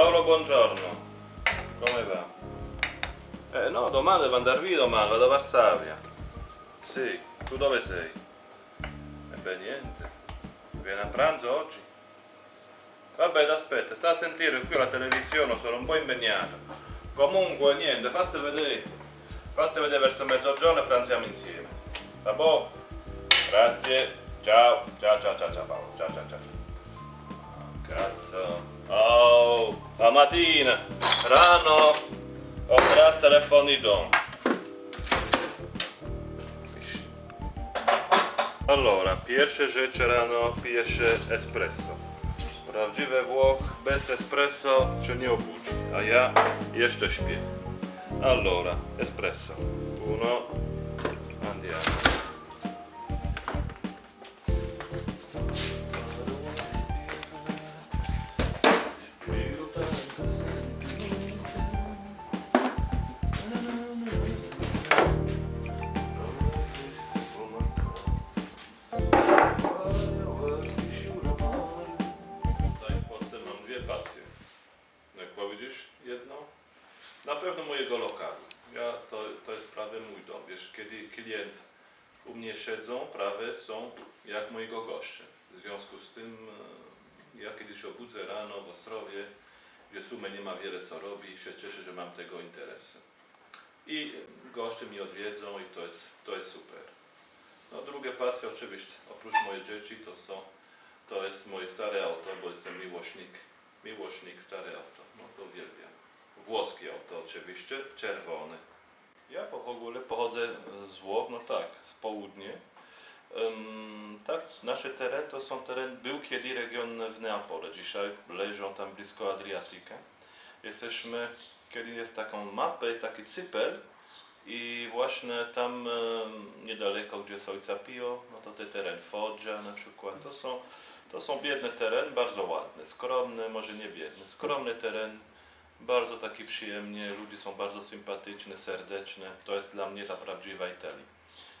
Paolo, buongiorno. Come va? Eh no, domani devo andare via domani, vado a Varsavia. Sì, tu dove sei? E beh niente. Vieni a pranzo oggi? Vabbè, aspetta, sta a sentire qui la televisione, sono un po' impegnato. Comunque niente, fate vedere. Fate vedere verso mezzogiorno e pranziamo insieme. Va boh? Grazie. Ciao. Ciao ciao ciao ciao Paolo. Ciao ciao ciao. ciao. Cazzo. Oh, la mattina. Rano. Ho teraz telefonito. Allora, pierwsze rzeczy rano pije się espresso. Prawdziwy Włoch bez espresso się nie obudzi, a ja jeszcze śpię. Allora, espresso. Uno, andiamo. Wiesz, kiedy klient u mnie siedzą, prawie są jak mojego gościa. W związku z tym e, ja kiedyś obudzę rano w Ostrowie, gdzie w sumie nie ma wiele co robić, się cieszę, że mam tego interesu. I goście mnie odwiedzą i to jest, to jest super. No drugie pasje oczywiście, oprócz moje dzieci, to są to jest moje stare auto, bo jestem miłośnik, miłośnik stare auto. No to uwielbiam. Włoskie auto oczywiście, czerwone. Ja po w ogóle pochodzę z Włoch, no tak, z południa. Ym, tak, nasze tereny to są teren, był kiedyś region w Neapole, dzisiaj leżą tam blisko Adriatyka. Jesteśmy, kiedy jest taką mapę, jest taki cypel i właśnie tam em, niedaleko, gdzie jest ojca Pio, no to te teren Foggia na przykład, to są, to są biedne teren, bardzo ładne, skromny, może nie biedny, skromny teren, bardzo taki przyjemnie, ludzie są bardzo sympatyczni, serdeczne, to jest dla mnie ta prawdziwa Italia,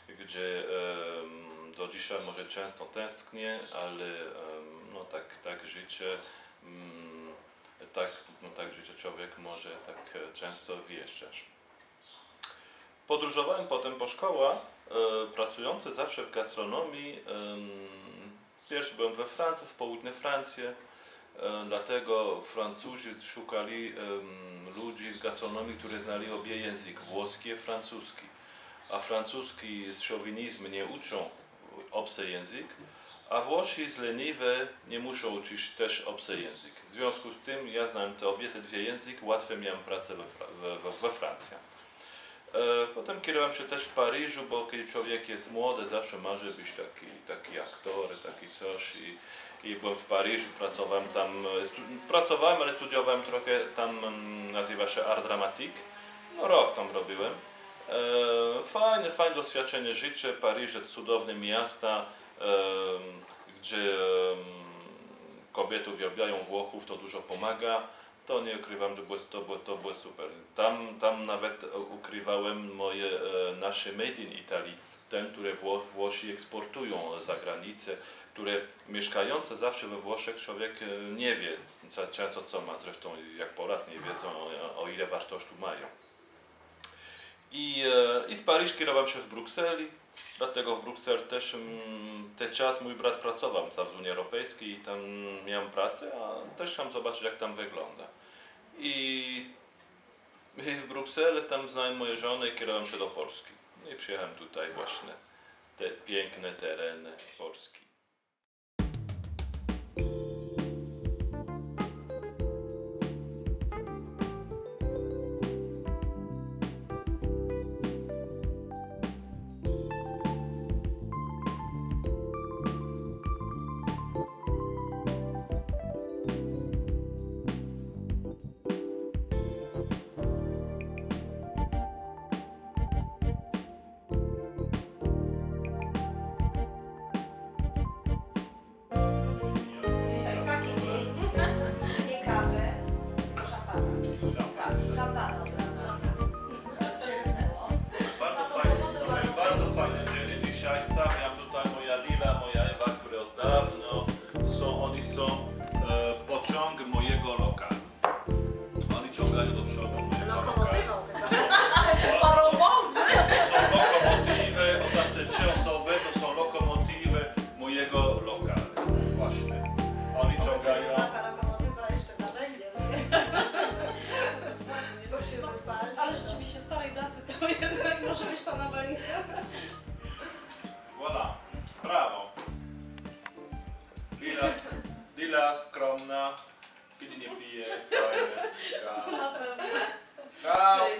gdzie em, do dzisiaj może często tęsknię, ale em, no tak, tak życie, mm, tak, no tak życie człowiek może tak e, często wjeżdżać. Podróżowałem potem po szkołach, pracujący zawsze w gastronomii. em, Pierwszy byłem we Francji, w południe Francji, dlatego Francuzi szukali ludzi w gastronomii, którzy znali obie języki, włoski i francuski. A francuski z szowinizmu nie uczą obcy język, a Włosi z leniwe nie muszą uczyć też obcy język. W związku z tym ja znam te obie te dwie języki, łatwiej miałem pracę we, we, we Francji. E, Potem kierowałem się też w Paryżu, bo kiedy człowiek jest młody, zawsze marzy być taki, taki aktor, taki coś i, i byłem w Paryżu, pracowałem tam, pracowałem, ale studiowałem trochę, tam mm, nazywa się Art Dramatique, no rok tam robiłem. E, fajne, fajne doświadczenie życia, Paryż cudowne miasta, gdzie kobiety uwielbiają Włochów, to dużo pomaga. To nie ukrywam, że było, to, było, to było super. Tam, tam nawet ukrywałem moje e, nasze made in Italy, ten, które Wło, Włosi eksportują za granicę, które mieszkające zawsze we Włoszech człowiek e, nie wie często co ma, zresztą jak Polak nie wiedzą o, o ile wartości mają. I, e, I z Paryż kierowałem się w Brukseli, dlatego w Brukseli też mm, ten czas mój brat pracował tam w Unii Europejskiej i tam miałem pracę, a też chciałem zobaczyć jak tam wygląda. I, i w Brukseli tam znałem moją żonę i kierowałem się do Polski. No I przyjechałem tutaj właśnie, te piękne tereny Polski. Lila skromna, kiedy nie. Na pewno. Ciao. E,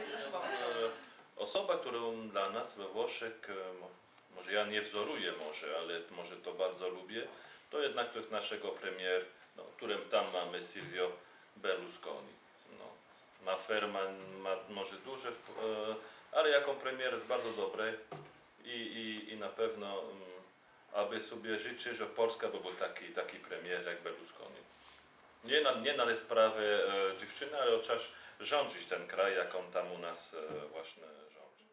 Osoba, którą dla nas we Włoszech, e, mo- może ja nie wzoruję może, ale może to bardzo lubię, to jednak to jest naszego premier, no, którym tam mamy Silvio Berlusconi. No, ma Ferman, ma może duże, wp- e, ale jako premier jest bardzo dobry i, i, i na pewno mm, aby sobie życzy, że Polska by był taki, taki premier jak Berlusconi. Nie na, nie na sprawy e, dziewczyny, ale chociaż rządzić ten kraj, jak on tam u nas e, właśnie rządzi.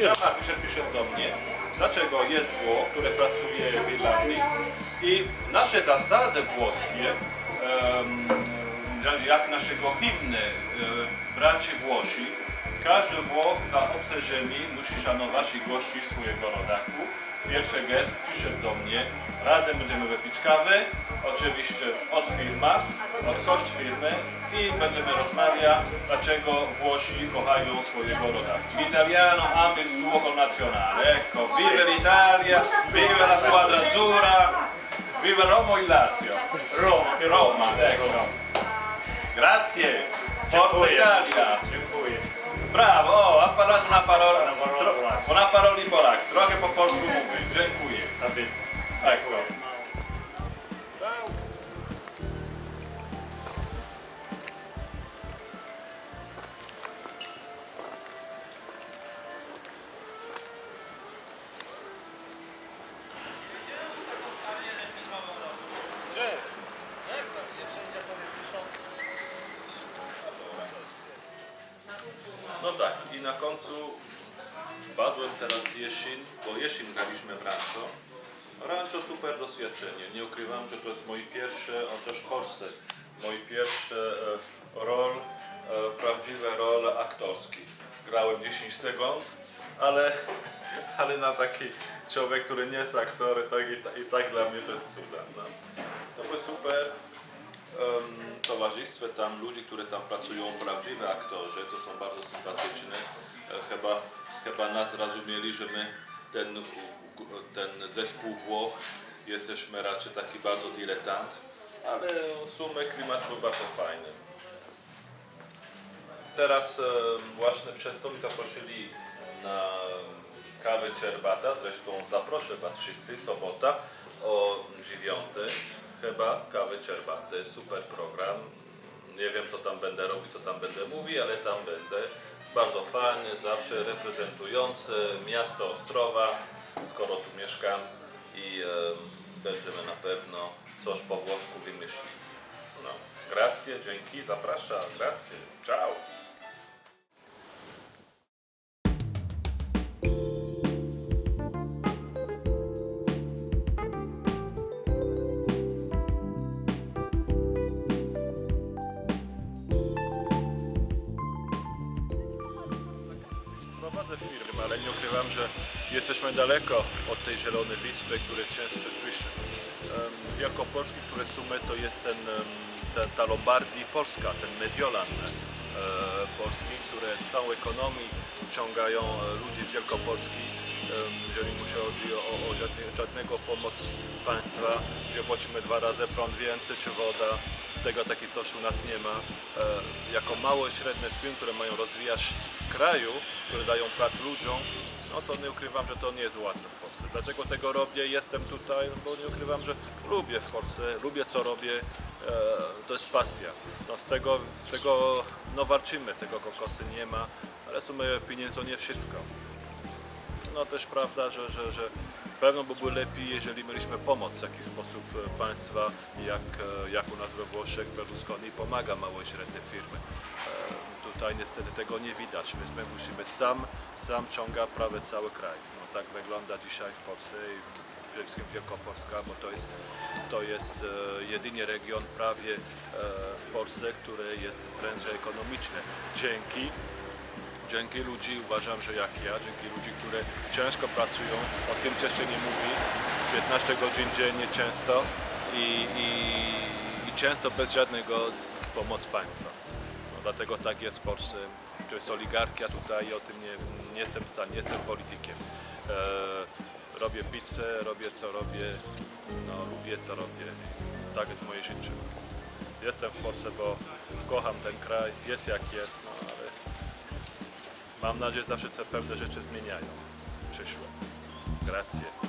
Żaba pisze, pisze do mnie, dlaczego jest Włoch, który pracuje w Irlandii i nasze zasady włoskie, jak naszego hymny, e, braci Włosi, każdy Włoch za obce ziemi musi szanować i gościć swojego rodaku. Pierwszy gest przyszedł do mnie, razem będziemy wypić kawy, oczywiście od firma, od koszt firmy i będziemy rozmawiać, dlaczego Włosi kochają swojego rodaku. L'italiano ama il suo connazionale, ecco, vive l'Italia, vive la squadra azzurra, vive Roma e Lazio. Roma, Roma, ecco. Grazie, Forza Dziękuję. Italia. Dziękuję. Brawo, o, ha parlato una parola, Una parola tro, una parola di Polak, trochę po polsku mówię, dziękuję. A? Ecco. Na końcu wpadłem teraz jesień, bo jesień graliśmy w Rancho. Rancho super doświadczenie. Nie ukrywam, że to jest mój pierwszy, chociaż w Polsce, mój pierwszy e, rol, e, prawdziwy rol aktorski. Grałem 10 sekund, ale, ale na taki człowiek, który nie jest aktorem, tak i, i tak dla mnie to jest cudem. No. To był super towarzystwie tam ludzi, którzy tam pracują, prawdziwe aktorzy, to są bardzo sympatyczne. E, Chyba, chyba nas zrozumieli, że my ten, ten zespół Włoch jesteśmy raczej taki bardzo diletant, ale w sumie klimat był bardzo fajny. Teraz właśnie przez to mi zaprosili na kawę Czerbata, zresztą zaproszę Was wszyscy, sobota o dziewiątej chyba kawę Czerbata, super program. Nie wiem co tam będę robić, co tam będę mówił, ale tam będę. Bardzo fajny, zawsze reprezentujący miasto Ostrowa, skoro tu mieszkam i em, będziemy na pewno coś po włosku wymyślić. No, grazie, dzięki, zapraszam, grazie, ciao. Ukrywam, że jesteśmy daleko od tej zielonej wyspy, której często słyszę. Wielkopolski, które sumy to jest ten, ta, ta Lombardii Polska, ten Mediolan e, Polski, które całą ekonomię ciągają e, ludzi z Wielkopolski, jeżeli mu się chodzi o, o żadne, żadnego pomoc państwa, gdzie płacimy dwa razy prąd więcej czy woda, tego taki coś u nas nie ma. E, jako małe i średnie firmy, które mają rozwijać kraju, które dają pracę ludziom, no to nie ukrywam, że to nie jest łatwe w Polsce. Dlaczego tego robię? Jestem tutaj, no bo nie ukrywam, że lubię w Polsce, lubię co robię, e, to jest pasja. No z tego, z tego no walczymy, z tego kokosy nie ma, ale w sumie pieniądze to nie wszystko. No też prawda, że, że, że pewno by było lepiej, jeżeli mieliśmy pomoc w jakiś sposób e, państwa, jak, e, jak u nas we Włoszech Berlusconi pomaga małe i średnie firmy. E, Tutaj niestety tego nie widać, więc my musimy sam, sam ciąga prawie cały kraj. No tak wygląda dzisiaj w Polsce i przede wszystkim Wielkopolska, bo to jest, to jest e, jedynie region prawie w Polsce, który jest prężej ekonomiczny. Dzięki dzięki ludzi, uważam, że jak ja, dzięki ludzi, które ciężko pracują, o tym jeszcze nie mówi, 15 godzin dziennie często i, i, i często bez żadnego pomocy państwa. No, dlatego tak jest w Polsce, to jest oligarchia tutaj i o tym nie, nie jestem w stanie, nie jestem politykiem. E, robię pizzę, robię co robię, no, lubię co robię, tak jest moje życie. Jestem w Polsce, bo kocham ten kraj, jest jak jest, Mam nadzieję, zawsze te pewne rzeczy zmieniają. Przyszłe. Grazie.